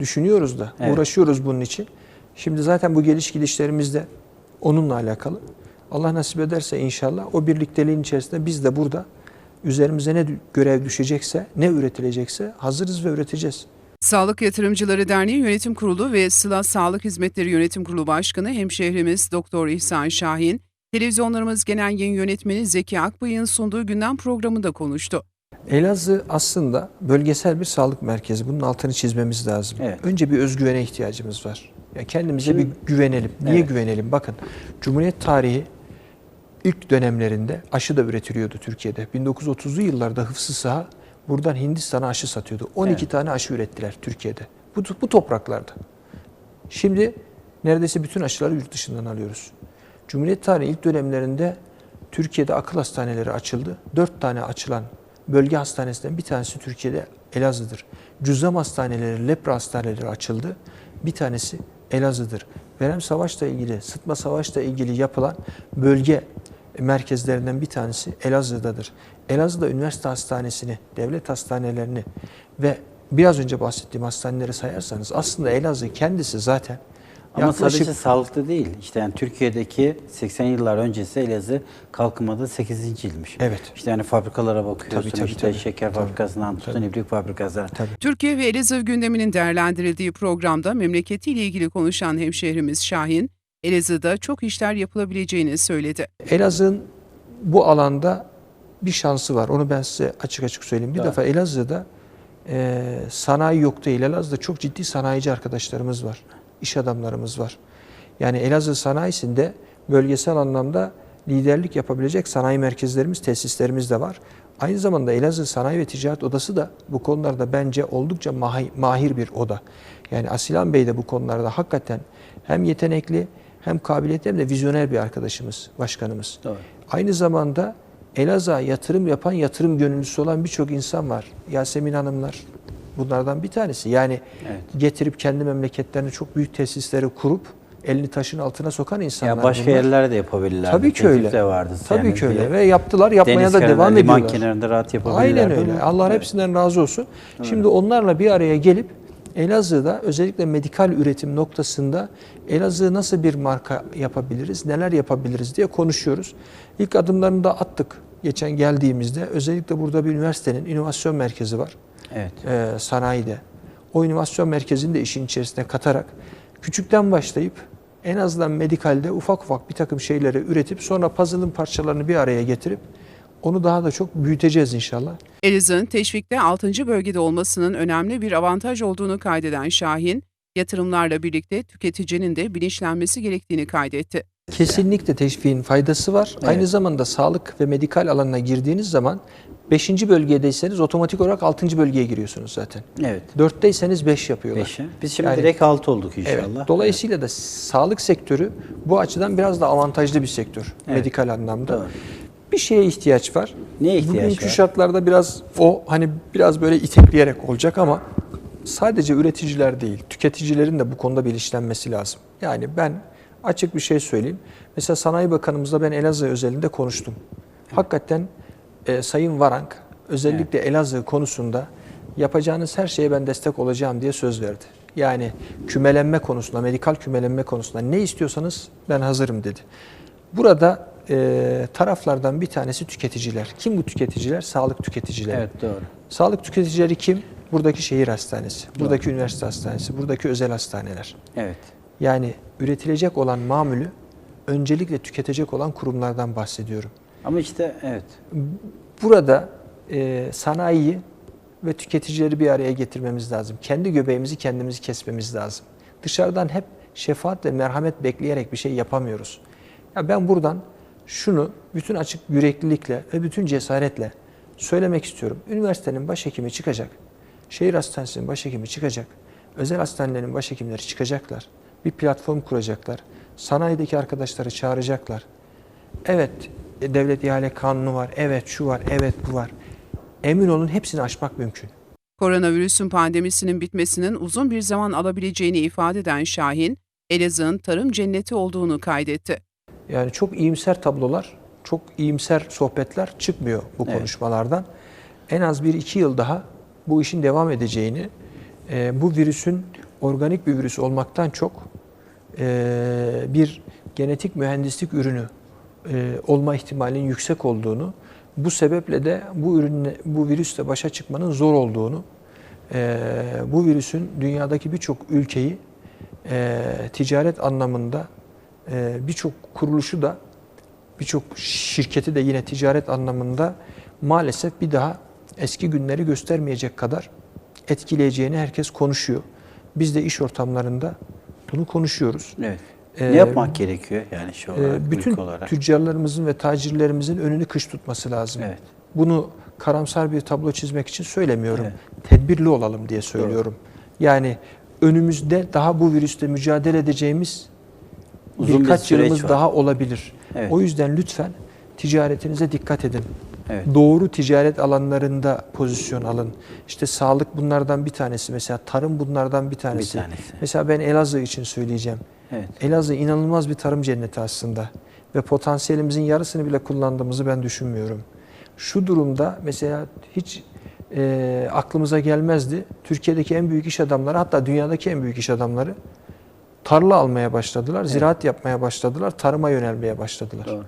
Düşünüyoruz da, Evet. uğraşıyoruz bunun için. Şimdi zaten bu geliş gidişlerimiz de onunla alakalı. Allah nasip ederse inşallah o birlikteliğin içerisinde biz de burada üzerimize ne görev düşecekse, ne üretilecekse hazırız ve üreteceğiz. Sağlık Yatırımcıları Derneği Yönetim Kurulu ve Sıla Sağlık Hizmetleri Yönetim Kurulu Başkanı hemşehrimiz Doktor İhsan Şahin, televizyonlarımız genel yayın yönetmeni Zeki Akbay'ın sunduğu gündem programında konuştu. Elazığ aslında bölgesel bir sağlık merkezi. Bunun altını çizmemiz lazım. Evet. Önce bir özgüvene ihtiyacımız var. Ya kendimize Şimdi- bir güvenelim. Niye Evet. güvenelim? Bakın Cumhuriyet tarihi ilk dönemlerinde aşı da üretiliyordu Türkiye'de. 1930'lu yıllarda Hıfzı Saha buradan Hindistan'a aşı satıyordu. 12 Evet. tane aşı ürettiler Türkiye'de. Bu, bu topraklarda. Şimdi neredeyse bütün aşıları yurt dışından alıyoruz. Cumhuriyet tarihi ilk dönemlerinde Türkiye'de akıl hastaneleri açıldı. Dört tane açılan bölge hastanesinden bir tanesi Türkiye'de Elazığ'dır. Cüzzam hastaneleri, lepra hastaneleri açıldı. Bir tanesi Elazığ'dır. Verem Savaş'la ilgili, Sıtma Savaş'la ilgili yapılan bölge merkezlerinden bir tanesi Elazığ'dadır. Elazığ'da üniversite hastanesini, devlet hastanelerini ve biraz önce bahsettiğim hastaneleri sayarsanız aslında Elazığ kendisi zaten Ama yaklaşık sadece sağlıklı değil. İşte yani Türkiye'deki 80 yıllar öncesi Elazığ kalkınmada 8. ilmiş. Evet. İşte yani fabrikalara bakıyorsun. Tabii, tabii, işte tabii. şeker Tabii, fabrikasından tutun tabii. ibrik fabrikasına. tabii Türkiye ve Elazığ gündeminin değerlendirildiği programda memleketiyle ilgili konuşan hemşehrimiz Şahin, Elazığ'da çok işler yapılabileceğini söyledi. Elazığ'ın bu alanda bir şansı var. Onu ben size açık açık söyleyeyim. Bir Tamam. defa Elazığ'da e, sanayi yok değil. Elazığ'da çok ciddi sanayici arkadaşlarımız var. İş adamlarımız var. Yani Elazığ sanayisinde bölgesel anlamda liderlik yapabilecek sanayi merkezlerimiz, tesislerimiz de var. Aynı zamanda Elazığ Sanayi ve Ticaret Odası da bu konularda bence oldukça mahi- mahir bir oda. Yani Asilan Bey de bu konularda hakikaten hem yetenekli hem kabiliyetli hem de vizyoner bir arkadaşımız, başkanımız. Doğru. Aynı zamanda Elazığ'a yatırım yapan, yatırım gönüllüsü olan birçok insan var. Yasemin Hanımlar bunlardan bir tanesi. Yani Evet. getirip kendi memleketlerine çok büyük tesisleri kurup elini taşın altına sokan insanlar Ya başka bunlar. yerlerde de yapabilirlerdi. Tabii ki öyle. de vardı. Tabii Yani ki öyle ve yaptılar, yapmaya deniz da devam liman ediyorlar. kenarında rahat yapabilirlerdi. Aynen öyle. Allah Evet. hepsinden razı olsun. Şimdi onlarla bir araya gelip Elazığ'da özellikle medikal üretim noktasında Elazığ nasıl bir marka yapabiliriz, neler yapabiliriz diye konuşuyoruz. İlk adımlarını da attık geçen geldiğimizde. Özellikle burada bir üniversitenin inovasyon merkezi var Evet. e, sanayide. O inovasyon merkezini de işin içerisine katarak küçükten başlayıp en azından medikalde ufak ufak bir takım şeyleri üretip sonra puzzle'ın parçalarını bir araya getirip onu daha da çok büyüteceğiz inşallah. Elazığ'ın teşvikte 6. bölgede olmasının önemli bir avantaj olduğunu kaydeden Şahin, yatırımlarla birlikte tüketicinin de bilinçlenmesi gerektiğini kaydetti. Kesinlikle teşviğin faydası var. Evet. Aynı zamanda sağlık ve medikal alanına girdiğiniz zaman 5. bölgedeyseniz otomatik olarak 6. bölgeye giriyorsunuz zaten. Evet. 4'teyseniz 5 yapıyorlar. Beşe. Biz şimdi Yani- direkt 6 olduk Evet. inşallah. Dolayısıyla da sağlık sektörü bu açıdan biraz da avantajlı bir sektör Evet. medikal anlamda. Doğru. Bir şeye ihtiyaç var. Neye ihtiyaç Bugünkü var? şartlarda biraz o hani biraz böyle itekleyerek olacak ama sadece üreticiler değil, tüketicilerin de bu konuda bilinçlenmesi lazım. Yani ben açık bir şey söyleyeyim. Mesela Sanayi Bakanımızla ben Elazığ özelinde konuştum. Hakikaten e, Sayın Varank özellikle Elazığ konusunda yapacağınız her şeye ben destek olacağım diye söz verdi. Yani kümelenme konusunda, medikal kümelenme konusunda ne istiyorsanız ben hazırım dedi. Burada e, taraflardan bir tanesi tüketiciler. Kim bu tüketiciler? Sağlık tüketicileri. Evet doğru. Sağlık tüketicileri kim? Buradaki şehir hastanesi, buradaki üniversite hastanesi, buradaki özel hastaneler. Evet. Yani üretilecek olan mamülü öncelikle tüketecek olan kurumlardan bahsediyorum. Ama işte evet. Burada e, sanayiyi ve tüketicileri bir araya getirmemiz lazım. Kendi göbeğimizi kendimiz kesmemiz lazım. Dışarıdan hep şefaat ve merhamet bekleyerek bir şey yapamıyoruz. Ya ben buradan şunu bütün açık yüreklilikle ve bütün cesaretle söylemek istiyorum. Üniversitenin başhekimi çıkacak. Şehir hastanesinin başhekimi çıkacak. Özel hastanelerin başhekimleri çıkacaklar. Bir platform kuracaklar. Sanayideki arkadaşları çağıracaklar. Evet devlet ihale kanunu var. Evet şu var. Evet bu var. Emin olun hepsini aşmak mümkün. Koronavirüsün pandemisinin bitmesinin uzun bir zaman alabileceğini ifade eden Şahin, Elazığ'ın tarım cenneti olduğunu kaydetti. Yani çok iyimser tablolar, çok iyimser sohbetler çıkmıyor bu Evet. konuşmalardan. En az bir iki yıl daha bu işin devam edeceğini, e, bu virüsün organik bir virüs olmaktan çok e, bir genetik mühendislik ürünü e, olma ihtimalinin yüksek olduğunu, bu sebeple de bu ürünle, bu virüsle başa çıkmanın zor olduğunu, e, bu virüsün dünyadaki birçok ülkeyi e, ticaret anlamında e, birçok kuruluşu da birçok şirketi de yine ticaret anlamında maalesef bir daha eski günleri göstermeyecek kadar etkileyeceğini herkes konuşuyor. Biz de iş ortamlarında bunu konuşuyoruz. Evet. Ee, ne yapmak gerekiyor yani şu Ee, olarak, bütün ülke olarak? tüccarlarımızın ve tacirlerimizin önünü kış tutması lazım. Evet. Bunu karamsar bir tablo çizmek için söylemiyorum. Evet. Tedbirli olalım diye söylüyorum. Yani önümüzde daha bu virüsle mücadele edeceğimiz Uzun bir birkaç süreç yılımız var. daha olabilir. Evet. O yüzden lütfen ticaretinize dikkat edin. Evet. Doğru ticaret alanlarında pozisyon alın. İşte sağlık bunlardan bir tanesi. Mesela tarım bunlardan bir tanesi. Bir tanesi. Mesela ben Elazığ için söyleyeceğim. Evet. Elazığ inanılmaz bir tarım cenneti aslında. Ve potansiyelimizin yarısını bile kullandığımızı ben düşünmüyorum. Şu durumda mesela hiç e, aklımıza gelmezdi. Türkiye'deki en büyük iş adamları hatta dünyadaki en büyük iş adamları tarla almaya başladılar, ziraat yapmaya başladılar, tarıma yönelmeye başladılar. Doğru.